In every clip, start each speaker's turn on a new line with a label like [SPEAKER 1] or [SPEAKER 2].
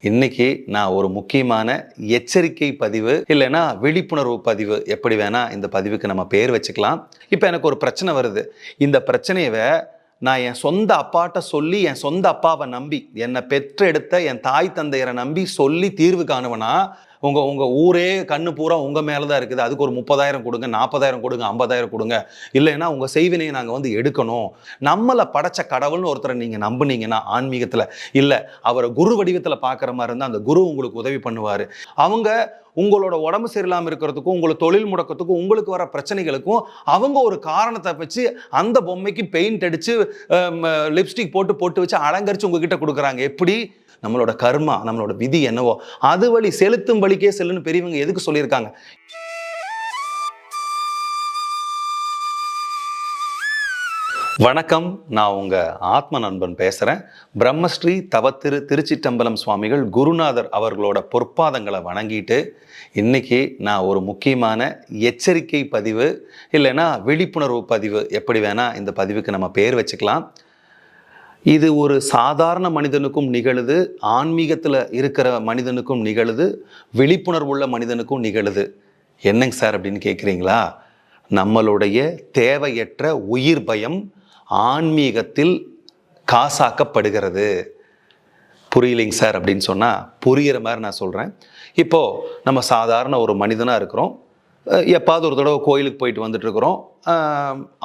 [SPEAKER 1] இன்னைக்கு நான் ஒரு முக்கியமான எச்சரிக்கை பதிவு இல்லைன்னா விழிப்புணர்வு பதிவு எப்படி வேணா இந்த பதிவுக்கு நம்ம பேர் வச்சுக்கலாம். இப்போ எனக்கு ஒரு பிரச்சனை வருது. இந்த பிரச்சனையை நான் என் சொந்த அப்பாட்ட சொல்லி என் சொந்த அப்பாவை நம்பி என்னை பெற்றெடுத்த என் தாய் தந்தையரை நம்பி சொல்லி தீர்வு காணுவனா உங்கள் உங்கள் ஊரே கண்ணு பூரா உங்கள் மேலே தான் இருக்குது. அதுக்கு ஒரு முப்பதாயிரம் கொடுங்க நாற்பதாயிரம் கொடுங்க ஐம்பதாயிரம் கொடுங்க. இல்லைன்னா உங்கள் செய்வினையை நாங்கள் வந்து எடுக்கணும். நம்மளை படைச்ச கடவுள்னு ஒருத்தரை நீங்கள் நம்புனீங்கன்னா ஆன்மீகத்தில். இல்லை அவரை குரு வடிவத்தில் பார்க்குற மாதிரி இருந்தால் அந்த குரு உங்களுக்கு உதவி பண்ணுவார். அவங்க உங்களோட உடம்பு சரியில்லாமல் இருக்கிறதுக்கும் உங்களை தொழில் முடக்கத்துக்கும் உங்களுக்கு வர பிரச்சனைகளுக்கும் அவங்க ஒரு காரணத்தை வச்சு அந்த பொம்மைக்கு பெயிண்ட் அடித்து லிப்ஸ்டிக் போட்டு போட்டு வச்சு அலங்கரித்து உங்ககிட்ட கொடுக்குறாங்க. எப்படி? நம்மளோட கர்மா நம்மளோட விதி என்னவோ? அது வழி செலுத்தும் வழிக்கே செல்லுன்னு பெரியவங்க எதுக்கு சொல்லியிருக்காங்க? வணக்கம். நான் உங்கள் ஆத்ம நண்பன் பேசுகிறேன் பிரம்மஸ்ரீ தவத்திரு திருச்சிட்டம்பலம் சுவாமிகள் குருநாதர் அவர்களோட பொற்பாதங்களை வணங்கிட்டு இன்றைக்கி நான் ஒரு முக்கியமான எச்சரிக்கை பதிவு இல்லைன்னா விழிப்புணர்வு பதிவு எப்படி வேணால் இந்த பதிவுக்கு நம்ம பேர் வச்சுக்கலாம். இது ஒரு சாதாரண மனிதனுக்கும் நிகழுது ஆன்மீகத்தில் இருக்கிற மனிதனுக்கும் நிகழுது விழிப்புணர்வுள்ள மனிதனுக்கும் நிகழுது. என்னங்க சார் அப்படின்னு கேட்குறீங்களா நம்மளுடைய தேவையற்ற உயிர் பயம் ஆன்மீகத்தில் காசாக்கப்படுகிறது. புரியலைங்க சார் அப்படின்னு சொன்னால் புரியிற மாதிரி நான் சொல்கிறேன் இப்போது நம்ம சாதாரண ஒரு மனிதனாக இருக்கிறோம். எப்பாவது ஒரு தடவை கோயிலுக்கு போயிட்டு வந்துட்டுருக்குறோம்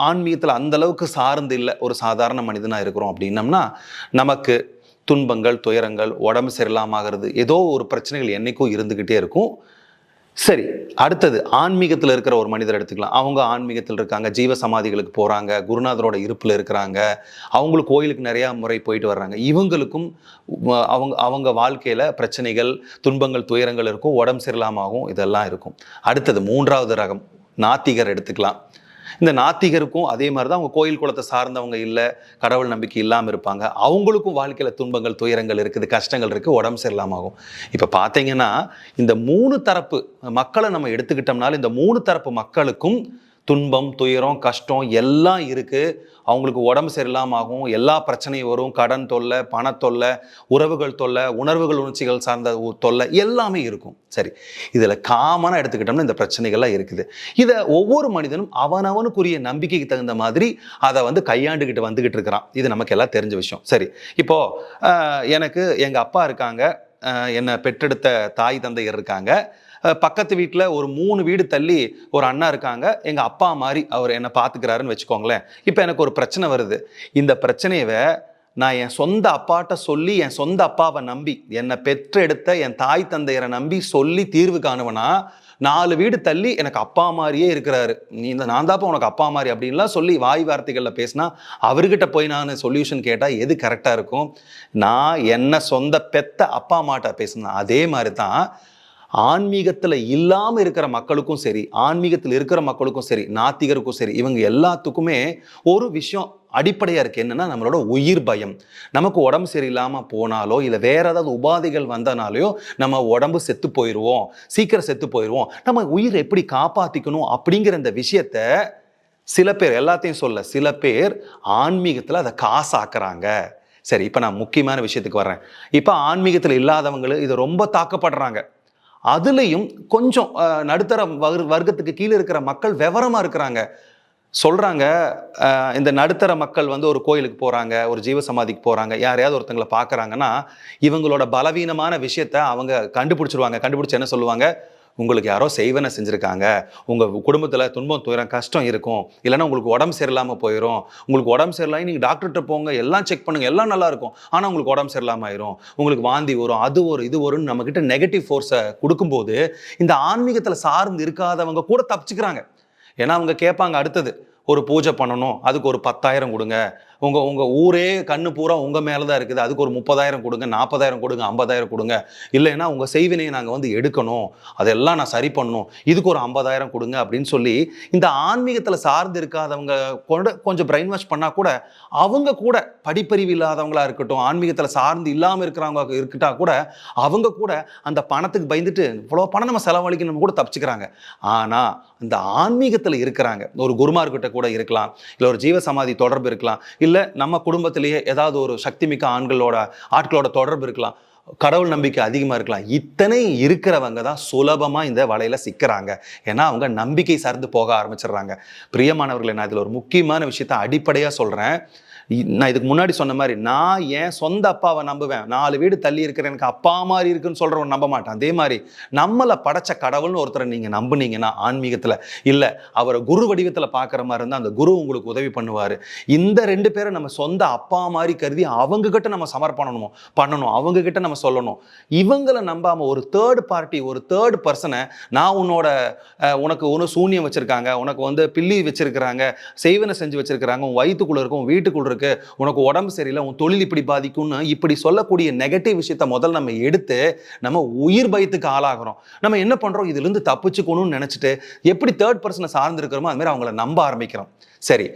[SPEAKER 1] ஆன்மீகத்தில் அந்தளவுக்கு சார்ந்து இல்லை ஒரு சாதாரண மனிதனாக இருக்கிறோம் அப்படின்னம்னா நமக்கு துன்பங்கள் துயரங்கள் உடம்பு சரியில்லாமாகிறது ஏதோ ஒரு பிரச்சனைகள் என்றைக்கும் இருந்துக்கிட்டே இருக்கும். சரி அடுத்தது ஆன்மீகத்தில் இருக்கிற ஒரு மனிதர் எடுத்துக்கலாம். அவங்க ஆன்மீகத்தில் இருக்காங்க ஜீவ சமாதிகளுக்கு போகிறாங்க குருநாதரோட இருப்பில் இருக்கிறாங்க அவங்களுக்கு கோயிலுக்கு நிறையா முறை போயிட்டு வர்றாங்க. இவங்களுக்கும் அவங்க அவங்க வாழ்க்கையில் பிரச்சனைகள் துன்பங்கள் துயரங்கள் இருக்கும் உடம்பு சரியில்லாமாகும் இதெல்லாம் இருக்கும். அடுத்தது மூன்றாவது ரகம் நாத்திகர் எடுத்துக்கலாம். இந்த நாத்திகருக்கும் அதே மாதிரி தான் அவங்க கோயில் குளத்தை சார்ந்தவங்க இல்லை கடவுள் நம்பிக்கை இல்லாமல் இருப்பாங்க. அவங்களுக்கும் வாழ்க்கையில் துன்பங்கள் துயரங்கள் இருக்குது கஷ்டங்கள் இருக்குது உடம்பு சரியில்லாமாகும். இப்போ பார்த்தீங்கன்னா இந்த மூணு தரப்பு மக்களை நம்ம எடுத்துக்கிட்டோம்னால இந்த மூணு தரப்பு மக்களுக்கும் துன்பம் துயரம் கஷ்டம் எல்லாம் இருக்குது அவங்களுக்கு உடம்பு சரியில்லாமல் ஆகும். எல்லா பிரச்சனையும் வரும். கடன் தொல்லை பணத்தொல்லை உறவுகள் தொல்லை உணர்வுகள் உணர்ச்சிகள் சார்ந்த தொல்லை எல்லாமே இருக்கும். சரி இதில் காமனாக எடுத்துக்கிட்டோம்னா இந்த பிரச்சனைகள்லாம் இருக்குது. இதை ஒவ்வொரு மனிதனும் அவனவனுக்குரிய நம்பிக்கைக்கு தகுந்த மாதிரி அதை வந்து கையாண்டுக்கிட்டு வந்துக்கிட்டு இருக்கிறான். இது நமக்கு எல்லாம் தெரிஞ்ச விஷயம். சரி இப்போது எனக்கு எங்கள் அப்பா இருக்காங்க. என்னை பெற்றெடுத்த தாய் தந்தையர் இருக்காங்க. பக்கத்து வீட்டில் ஒரு மூணு வீடு தள்ளி ஒரு அண்ணா இருக்காங்க. எங்கள் அப்பா மாதிரி அவர் என்னை பார்த்துக்கிறாருன்னு வச்சுக்கோங்களேன். இப்போ எனக்கு ஒரு பிரச்சனை வருது. இந்த பிரச்சனையை நான் என் சொந்த அப்பாட்ட சொல்லி என் சொந்த அப்பாவை நம்பி என்னை பெற்றெடுத்த என் தாய் தந்தையரை நம்பி சொல்லி தீர்வு காணுவனா நாலு வீடு தள்ளி எனக்கு அப்பா மாதிரியே இருக்கிறாரு. நீ இந்த நான் தாப்பா உனக்கு அப்பா மாதிரி அப்படின்லாம் சொல்லி வாய் வார்த்தைகளில் பேசினா அவர்கிட்ட போய் நான் சொல்யூஷன் கேட்டால் எது கரெக்டாக இருக்கும்? நான் என்ன சொந்த பெத்த அப்பா அம்மாட்ட பேசினேன். அதே மாதிரி தான் ஆன்மீகத்தில் இல்லாமல் இருக்கிற மக்களுக்கும் சரி ஆன்மீகத்தில் இருக்கிற மக்களுக்கும் சரி நாத்திகருக்கும் சரி இவங்க எல்லாத்துக்குமே ஒரு விஷயம் அடிப்படையாக இருக்குது என்னென்னா நம்மளோட உயிர் பயம். நமக்கு உடம்பு சரியில்லாமல் போனாலோ இல்லை வேறு ஏதாவது உபாதைகள் வந்தனாலையோ நம்ம உடம்பு செத்து போயிடுவோம் சீக்கிரம் செத்து போயிடுவோம் நம்ம உயிரை எப்படி காப்பாற்றிக்கணும் அப்படிங்கிற இந்த விஷயத்த சில பேர் எல்லாத்தையும் சொல்ல சில பேர் ஆன்மீகத்தில் அதை காசாக்குறாங்க. சரி இப்போ நான் முக்கியமான விஷயத்துக்கு வர்றேன். இப்போ ஆன்மீகத்தில் இல்லாதவங்களும் இது ரொம்ப தாக்கப்படுறாங்க. அதுலேயும் கொஞ்சம் நடுத்தர வர் வர்க்கத்துக்கு கீழே இருக்கிற மக்கள் விவரமாக இருக்கிறாங்க. சொல்கிறாங்க இந்த நடுத்தர மக்கள் வந்து ஒரு கோயிலுக்கு போகிறாங்க ஒரு ஜீவ சமாதிக்கு போகிறாங்க யாரையாவது ஒருத்தங்களை பார்க்குறாங்கன்னா இவங்களோட பலவீனமான விஷயத்த அவங்க கண்டுபிடிச்சிருவாங்க. கண்டுபிடிச்சி என்ன சொல்லுவாங்க? உங்களுக்கு யாரோ செய்வனை செஞ்சுருக்காங்க. உங்கள் குடும்பத்தில் துன்பம் துயரம் கஷ்டம் இருக்கும். இல்லைன்னா உங்களுக்கு உடம்பு சரியில்லாமல் போயிடும் உங்களுக்கு உடம்பு சரியில்லாம நீங்கள் டாக்டர்கிட்ட போங்க எல்லாம் செக் பண்ணுங்கள் எல்லாம் நல்லாயிருக்கும் ஆனால் உங்களுக்கு உடம்பு சரியில்லாமல் ஆயிரும். உங்களுக்கு வாந்தி வரும் அது வரும் இது வரும்னு நம்மக்கிட்ட நெகட்டிவ் ஃபோர்ஸை கொடுக்கும்போது இந்த ஆன்மீகத்தில் சார்ந்து இருக்காதவங்க கூட தப்பிச்சுக்கிறாங்க. ஏன்னா அவங்க கேட்பாங்க அடுத்தது ஒரு பூஜை பண்ணணும் அதுக்கு ஒரு பத்தாயிரம் கொடுங்க. உங்கள் உங்கள் ஊரே கண்ணு பூரா உங்கள் மேலே தான் இருக்குது. அதுக்கு ஒரு முப்பதாயிரம் கொடுங்க நாற்பதாயிரம் கொடுங்க ஐம்பதாயிரம் கொடுங்க. இல்லைன்னா உங்கள் செய்வினையை நாங்கள் வந்து எடுக்கணும். அதெல்லாம் நான் சரி பண்ணணும். இதுக்கு ஒரு ஐம்பதாயிரம் கொடுங்க அப்படின்னு சொல்லி இந்த ஆன்மீகத்தில் சார்ந்து இருக்காதவங்க கூட கொஞ்சம் பிரெயின் வாஷ் பண்ணால் கூட அவங்க கூட படிப்பறிவு இல்லாதவங்களா இருக்கட்டும் ஆன்மீகத்தில் சார்ந்து இல்லாமல் இருக்கிறவங்க இருக்கட்டா கூட அவங்க கூட அந்த பணத்துக்கு பயந்துட்டு இவ்வளோ பணம் நம்ம செலவழிக்கணும் கூட தப்பிச்சுக்கிறாங்க. ஆனால் இந்த ஆன்மீகத்தில் இருக்கிறாங்க. ஒரு குருமார்கிட்ட கூட இருக்கலாம். இல்லை ஒரு ஜீவ சமாதி தொடர்பு இருக்கலாம். இல்லை நம்ம குடும்பத்திலேயே ஏதாவது ஒரு சக்திமிக்க ஆண்களோட ஆட்களோட தொடர்பு இருக்கலாம். கடவுள் நம்பிக்கை அதிகமாக இருக்கலாம். இத்தனை இருக்கிறவங்க தான் சுலபமாக இந்த வலையில் சிக்கிறாங்க. ஏன்னா அவங்க நம்பிக்கை சார்ந்து போக ஆரம்பிச்சிடுறாங்க. பிரியமானவர்களை நான் இதில் ஒரு முக்கியமான விஷயத்த அடிப்படையாக சொல்கிறேன் நான் இதுக்கு முன்னாடி சொன்ன மாதிரி நான் என் சொந்த அப்பாவை நம்புவேன். நாலு வீடு தள்ளி இருக்கிற எனக்கு அப்பா மாதிரி இருக்குன்னு சொல்கிறவன் நம்ப மாட்டான். அதே மாதிரி நம்மளை படைச்ச கடவுள்னு ஒருத்தரை நீங்கள் நம்புனீங்கன்னா ஆன்மீகத்தில் இல்லை அவரை குரு வடிவத்தில் பார்க்குற மாதிரி இருந்தால் அந்த குரு உங்களுக்கு உதவி பண்ணுவார். இந்த ரெண்டு பேரை நம்ம சொந்த அப்பா மாதிரி கருதி அவங்கக்கிட்ட நம்ம சமர்ப்பணணும் பண்ணணும். அவங்கக்கிட்ட நம்ம சொல்லணும். இவங்களை நம்பாமல் ஒரு தேர்ட் பார்ட்டி ஒரு தேர்ட் பர்சனை நான் உன்னோட உனக்கு ஒன்று சூன்யம் வச்சுருக்காங்க உனக்கு வந்து பில்லி வச்சுருக்கிறாங்க செய்வனை செஞ்சு வச்சுருக்கிறாங்க உன் வயிற்றுக்குள்ளே இருக்கும் வீட்டுக்குள்ளே இருக்கு. உனக்கு உடம்பு சரியில்லை உன் தொழில் இப்படி பாதிக்கும்னு இப்படி சொல்லக்கூடிய நெகட்டிவ் விஷயத்த முதல்ல நம்ம எடுத்து நம்ம உயிர் பயத்துக்கு ஆளாகிறோம். நம்ம என்ன பண்றோம்? இதுல இருந்து தப்பிச்சுக்கணும்னு நினைச்சிட்டு எப்படி தேர்ட் பர்சனை சார்ந்திருக்கிறோமோ அது மாதிரி அவங்கள நம்ப ஆரம்பிக்கிறோம். சரி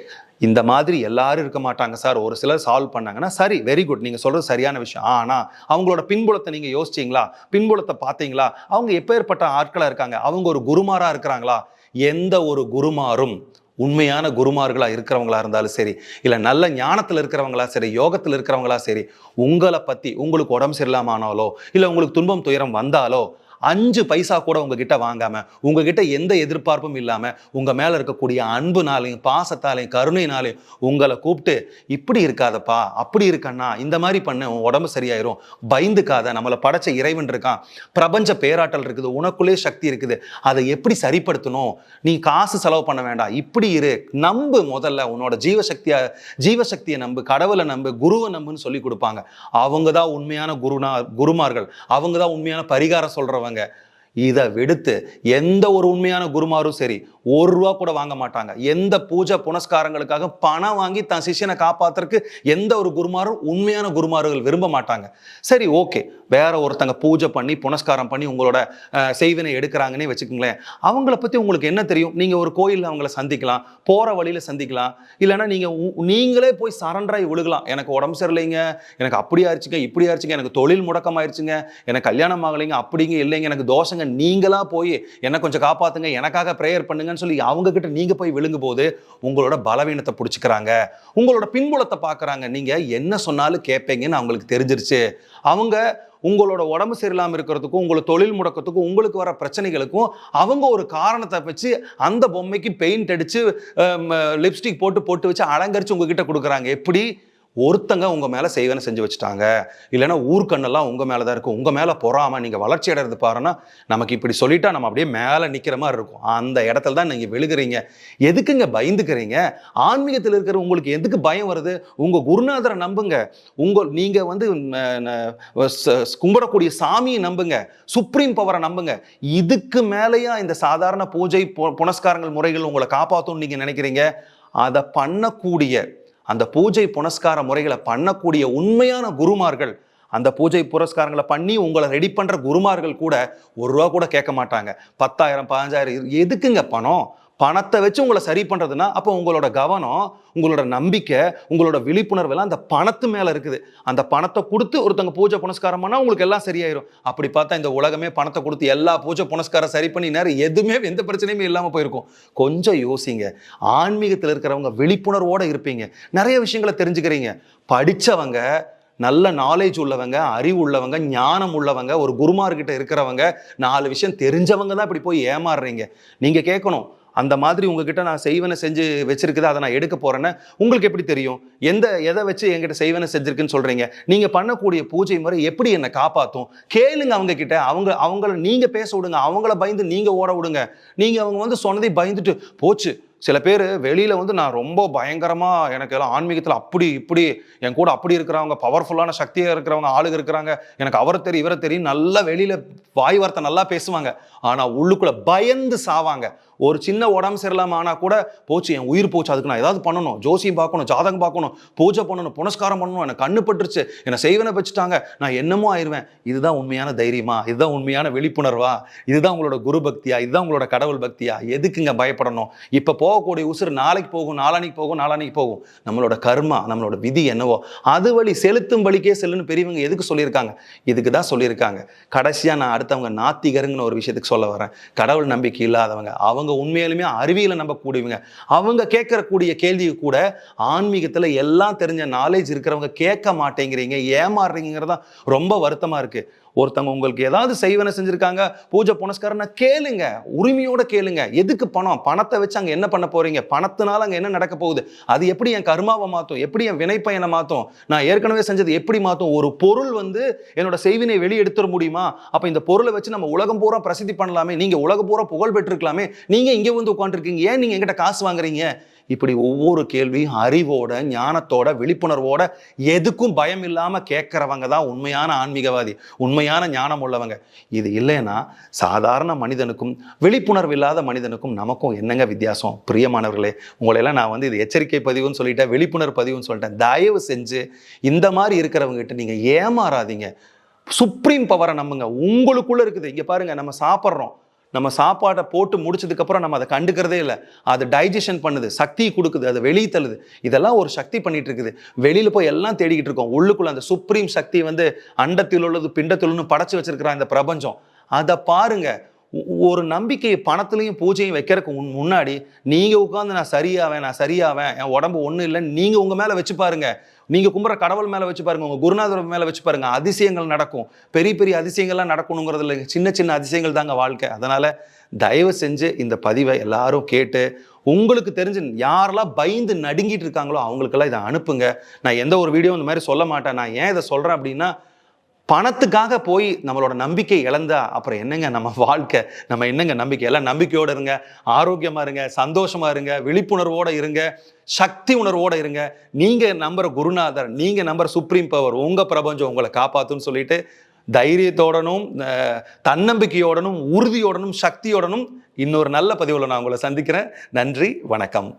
[SPEAKER 1] இந்த மாதிரி எல்லாரும் இருக்க மாட்டாங்க சார். ஒரு சிலர் சால்வ் பண்ணாங்கன்னா சரி வெரி குட் நீங்க சொல்றது சரியான விஷயம். ஆனா அவங்களோட பின்புலத்தை நீங்க யோசிச்சீங்களா? பின்புலத்தை பார்த்தீங்களா? அவங்க எப்பேற்பட்ட ஆட்களா இருக்காங்க? அவங்க ஒரு குருமாரா இருக்கிறாங்களா? எந்த ஒரு குருமாரும் உண்மையான குருமார்களாக இருக்கிறவங்களா இருந்தாலும் சரி இல்லை நல்ல ஞானத்தில் இருக்கிறவங்களா சரி யோகத்தில் இருக்கிறவங்களா சரி உங்களை பற்றி உங்களுக்கு உடம்பு சரியில்லாம ஆனாலோ உங்களுக்கு துன்பம் துயரம் வந்தாலோ அஞ்சு பைசா கூட உங்ககிட்ட வாங்காம உங்ககிட்ட எந்த எதிர்பார்ப்பும் இல்லாம உங்க மேல இருக்கக்கூடிய அன்புனாலையும் பாசத்தாலையும் கருணைனாலையும் உங்களை கூப்பிட்டு இப்படி இருக்காதப்பா அப்படி இருக்கண்ணா இந்த மாதிரி பண்ண உன் உடம்பு சரியாயிரும் பயந்துக்காத நம்மளை படைச்ச இறைவன் இருக்கான் பிரபஞ்ச பேராட்டல் இருக்குது உனக்குள்ளே சக்தி இருக்குது அதை எப்படி சரிப்படுத்தணும்? நீ காசு செலவு பண்ண வேண்டாம் இப்படி இரு நம்பு முதல்ல உன்னோட ஜீவசக்தியா ஜீவசக்தியை நம்பு கடவுளை நம்பு குருவை நம்புன்னு சொல்லி கொடுப்பாங்க. அவங்க தான் உண்மையான குருனா குருமார்கள் அவங்க தான் உண்மையான பரிகாரம் சொல்றவங்க. enggak இதை விடுத்து எந்த ஒரு உண்மையான குருமாரும் சரி ஒரு ரூபா கூட வாங்க மாட்டாங்க. எந்த பூஜை புனஸ்காரங்களுக்காக பணம் வாங்கி தன் சிஷ்யனை காப்பாத்துறதுக்கு எந்த ஒரு குருமாரும் உண்மையான குருமார்கள் விரும்ப மாட்டாங்க. சரி ஓகே. வேற ஒருத்தங்க பூஜை பண்ணி புனஸ்காரம் பண்ணி உங்களோட செய்வினை எடுக்கிறாங்கன்னே வச்சுக்கோங்களேன். அவங்கள பத்தி உங்களுக்கு என்ன தெரியும்? நீங்க ஒரு கோயிலில் அவங்கள சந்திக்கலாம் போற வழியில சந்திக்கலாம் இல்லைன்னா நீங்க உ- நீங்களே போய் சரண்டராகி விழுகலாம். எனக்கு உடம்பு சரியில்லைங்க எனக்கு அப்படி ஆயிடுச்சுங்க இப்படி ஆயிடுச்சுங்க எனக்கு தொழில் முடக்கம் ஆயிடுச்சுங்க எனக்கு கல்யாணம் ஆகலைங்க அப்படிங்க இல்லைங்க எனக்கு தோஷங்க நீங்களாக போய் என்னை கொஞ்சம் காப்பாற்றுங்க எனக்காக ப்ரேயர் பண்ணுங்கன்னு சொல்லி அவங்க நீங்கள் போய் விழுங்கும் போது உங்களோட பலவீனத்தை பிடிச்சிக்கிறாங்க. உங்களோட பின்புலத்தை பார்க்குறாங்க நீங்கள் என்ன சொன்னாலும் கேட்பீங்கன்னு அவங்களுக்கு தெரிஞ்சிருச்சு. அவங்க உங்களோட உடம்பு சரியில்லாமல் இருக்கிறதுக்கும் உங்களை தொழில் முடக்கத்துக்கும் உங்களுக்கு வர பிரச்சனைகளுக்கும் அவங்க ஒரு காரணத்தை வச்சு அந்த பொம்மைக்கு பெயிண்ட் அடித்து லிப்ஸ்டிக் போட்டு போட்டு வச்சு அலங்கரித்து உங்ககிட்ட கொடுக்குறாங்க. எப்படி? ஒருத்தங்க உங்கள் மேலே செய்வேன்னு செஞ்சு வச்சுட்டாங்க. இல்லைன்னா ஊர்க்கண்ணெல்லாம் உங்கள் மேலே தான் இருக்கும். உங்கள் மேலே பொறாமல் நீங்கள் வளர்ச்சி அடைறது பாருன்னா நமக்கு இப்படி சொல்லிட்டா நம்ம அப்படியே மேலே நிற்கிற மாதிரி இருக்கும். அந்த இடத்துல தான் நீங்கள் விழுகிறீங்க. எதுக்குங்க பயந்துக்கிறீங்க? ஆன்மீகத்தில் இருக்கிற உங்களுக்கு எதுக்கு பயம் வருது? உங்கள் குருநாதரை நம்புங்க. உங்கள் நீங்கள் வந்து கும்பிடக்கூடிய சாமியை நம்புங்க. சுப்ரீம் பவரை நம்புங்க. இதுக்கு மேலேயா இந்த சாதாரண பூஜை பு- புனஸ்காரங்கள் முறைகள் உங்களை காப்பாற்றும்னு நீங்கள் நினைக்கிறீங்க? அதை பண்ணக்கூடிய அந்த பூஜை புனஸ்கார முறைகளை பண்ணக்கூடிய உண்மையான குருமார்கள் அந்த பூஜை புரஸ்காரங்களை பண்ணி உங்களை ரெடி பண்ணுற குருமார்கள் கூட ஒரு ரூபா கூட கேட்க மாட்டாங்க. பத்தாயிரம் பதினஞ்சாயிரம் எதுக்குங்க பணம்? பணத்தை வச்சு உங்களை சரி பண்ணுறதுன்னா அப்போ உங்களோட கவனம் உங்களோட நம்பிக்கை உங்களோட விழிப்புணர்வு எல்லாம் அந்த பணத்து மேலே இருக்குது. அந்த பணத்தை கொடுத்து ஒருத்தங்க பூஜை புனஸ்காரம் பண்ணால் உங்களுக்கு எல்லாம் சரியாயிரும். அப்படி பார்த்தா இந்த உலகமே பணத்தை கொடுத்து எல்லா பூஜை புனஸ்காரம் சரி பண்ணி நேரம் எதுவுமே எந்த பிரச்சனையுமே இல்லாமல் போயிருக்கும். கொஞ்சம் யோசிங்க. ஆன்மீகத்தில் இருக்கிறவங்க விழிப்புணர்வோடு இருப்பீங்க. நிறைய விஷயங்களை தெரிஞ்சுக்கிறீங்க. படித்தவங்க நல்ல நாலேஜ் உள்ளவங்க அறிவு உள்ளவங்க ஞானம் உள்ளவங்க ஒரு குருமார்கிட்ட இருக்கிறவங்க நாலு விஷயம் தெரிஞ்சவங்க தான் இப்படி போய் ஏமாறுறீங்க. நீங்கள் கேட்கணும் அந்த மாதிரி உங்ககிட்ட நான் செய்வனை செஞ்சு வச்சிருக்குது அதை நான் எடுக்க போறேன்னு உங்களுக்கு எப்படி தெரியும்? எந்த எதை வச்சு என்கிட்ட செய்வனை செஞ்சிருக்குன்னு சொல்றீங்க? நீங்க பண்ணக்கூடிய பூஜை முறை எப்படி என்னை காப்பாத்தும்? கேளுங்க அவங்க கிட்ட அவங்க அவங்கள நீங்க பேச விடுங்க. அவங்கள பயந்து நீங்க ஓட விடுங்க. நீங்க அவங்க வந்து சொன்னதை பயந்துட்டு போச்சு. சில பேர் வெளியில் வந்து நான் ரொம்ப பயங்கரமாக எனக்கு எல்லாம் ஆன்மீகத்தில் அப்படி இப்படி என் கூட அப்படி இருக்கிறவங்க பவர்ஃபுல்லான சக்தியாக இருக்கிறவங்க ஆளுங்க இருக்கிறாங்க. எனக்கு அவரை தெரியும் இவரை தெரியும் நல்லா வெளியில் வாய் வார்த்தை நல்லா பேசுவாங்க. ஆனால் உள்ளுக்குள்ளே பயந்து சாவாங்க. ஒரு சின்ன உடம்பு சரியில்லாமல் ஆனால் கூட போச்சு என் உயிர் போச்சு அதுக்கு நான் ஏதாவது பண்ணணும். ஜோசியம் பார்க்கணும் ஜாதகம் பார்க்கணும். பூஜை பண்ணணும் புனஸ்காரம் பண்ணணும். எனக்கு கண்ணு பட்டுருச்சு. என்னை செய்வனை வச்சுட்டாங்க. நான் என்னமோ ஆயிருவேன். இதுதான் உண்மையான தைரியமா? இதுதான் உண்மையான விழிப்புணர்வா? இதுதான் உங்களோட குரு பக்தியா? இதுதான் உங்களோட கடவுள் பக்தியா? எதுக்குங்க பயப்படணும்? இப்போ போ போகக்கூடிய உசுறு நாளைக்கு போகும் நாளானைக்கு போகும் நாளானைக்கு போகும். நம்மளோட கர்மா நம்மளோட விதி என்னவோ அது வழி செலுத்தும் வழிக்கே செல்லுன்னு பெரியவங்க எதுக்கு சொல்லியிருக்காங்க? இதுக்கு தான் சொல்லியிருக்காங்க. கடைசியாக நான் அடுத்தவங்க நாத்திகருங்கன்னு ஒரு விஷயத்துக்கு சொல்ல வரேன். கடவுள் நம்பிக்கை இல்லாதவங்க அவங்க உண்மையிலுமே அறிவியலை நம்பக்கூடியவங்க அவங்க கேட்கறக்கூடிய கேள்விக்கு கூட ஆன்மீகத்தில் எல்லாம் தெரிஞ்ச நாலேஜ் இருக்கிறவங்க கேட்க மாட்டேங்கிறீங்க ஏமாறுறீங்கிறது தான் ரொம்ப வருத்தமாக இருக்குது ஒருத்தவங்க உங்களுக்கு ஏதாவது செய்வனை செஞ்சுருக்காங்க பூஜை புனஸ்காரனை கேளுங்க உரிமையோட கேளுங்க. எதுக்கு பணம்? பணத்தை வச்சு அங்கே என்ன பண்ண போறீங்க? பணத்தினால அங்கே என்ன நடக்க போகுது? அது எப்படி என் கர்மாவை மாற்றும் எப்படி என் வினைப்பயனை மாற்றும் நான் ஏற்கனவே செஞ்சது எப்படி மாற்றும் ஒரு பொருள் வந்து என்னோட செய்வினை வெளியெடுத்துட முடியுமா? அப்போ இந்த பொருளை வச்சு நம்ம உலகம் பூரா பிரசித்தி பண்ணலாமே நீங்கள் உலகம் பூரா புகழ் பெற்றிருக்கலாமே நீங்கள் இங்கே வந்து உட்காந்துருக்கீங்க ஏன் நீங்கள் எங்கிட்ட காசு வாங்குறீங்க? இப்படி ஒவ்வொரு கேள்வியும் அறிவோட ஞானத்தோட விழிப்புணர்வோட எதுக்கும் பயம் இல்லாமல் கேட்குறவங்க தான் உண்மையான ஆன்மீகவாதி உண்மையான ஞானம் உள்ளவங்க. இது இல்லைன்னா சாதாரண மனிதனுக்கும் விழிப்புணர்வு இல்லாத மனிதனுக்கும் நமக்கும் என்னங்க வித்தியாசம்? பிரியமானவர்களே உங்களையெல்லாம் நான் வந்து இது எச்சரிக்கை பதிவுன்னு சொல்லிட்டேன் விழிப்புணர்வு பதிவுன்னு சொல்லிட்டேன். தயவு செஞ்சு இந்த மாதிரி இருக்கிறவங்ககிட்ட நீங்கள் ஏமாறாதீங்க. சுப்ரீம் பவரை நம்புங்க. உங்களுக்குள்ளே இருக்குது. இங்கே பாருங்க நம்ம சாப்பிட்றோம். நம்ம சாப்பாடை போட்டு முடிச்சதுக்கப்புறம் நம்ம அதை கண்டுக்கிறதே இல்லை. அது டைஜஷன் பண்ணுது சக்தி கொடுக்குது அது வெளியே தள்ளுது. இதெல்லாம் ஒரு சக்தி பண்ணிட்டு இருக்குது. வெளியில் போய் எல்லாம் தேடிக்கிட்டு இருக்கோம். உள்ளுக்குள்ள அந்த சுப்ரீம் சக்தி வந்து அண்டத்தில் உள்ளது பிண்டத்தில் உள்ளது படைச்சு வச்சிருக்கிற இந்த பிரபஞ்சம். அதை பாருங்கள் ஒரு நம்பிக்கை பணத்துலையும் பூஜையும் வைக்கிறதுக்கு முன்- முன்னாடி நீங்கள் உட்காந்து நான் சரியாவேன் நான் சரியாவேன் என் உடம்பு ஒன்றும் இல்லைன்னு நீங்கள் உங்கள் மேலே வச்சு பாருங்க. நீங்கள் கும்புற கடவுள் மேலே வச்சு பாருங்க உங்கள் குருநாதர் மேலே வச்சு பாருங்க. அதிசயங்கள் நடக்கும். பெரிய பெரிய அதிசயங்கள்லாம் நடக்கணுங்கிறதுல சின்ன சின்ன அதிசயங்கள் தாங்க வாழ்க்கை. அதனால் தயவு செஞ்சு இந்த பதிவை எல்லாரும் கேட்டு உங்களுக்கு தெரிஞ்சு யாரெல்லாம் பயந்து நடுங்கிட்டு இருக்காங்களோ அவங்களுக்கெல்லாம் இதை அனுப்புங்க. நான் எந்த ஒரு வீடியோ இந்த மாதிரி சொல்ல மாட்டேன். நான் ஏன் இதை சொல்கிறேன் அப்படின்னா பணத்துக்காக போய் நம்மளோட நம்பிக்கை இழந்தா அப்புறம் என்னங்க நம்ம வாழ்க்கை? நம்ம என்னங்க நம்பிக்கை? எல்லாம் நம்பிக்கையோடு இருங்க ஆரோக்கியமாக இருங்க சந்தோஷமாக இருங்க விழிப்புணர்வோடு இருங்க சக்தி உணர்வோடு இருங்க. நீங்கள் நம்புற குருநாதர் நீங்கள் நம்புற சுப்ரீம் பவர் உங்கள் பிரபஞ்சம் உங்களை காப்பாற்றுன்னு சொல்லிட்டு தைரியத்தோடனும் தன்னம்பிக்கையோடனும் உறுதியோடனும் சக்தியோடனும் இன்னொரு நல்ல பதிவில் நான் உங்களை சந்திக்கிறேன். நன்றி வணக்கம்.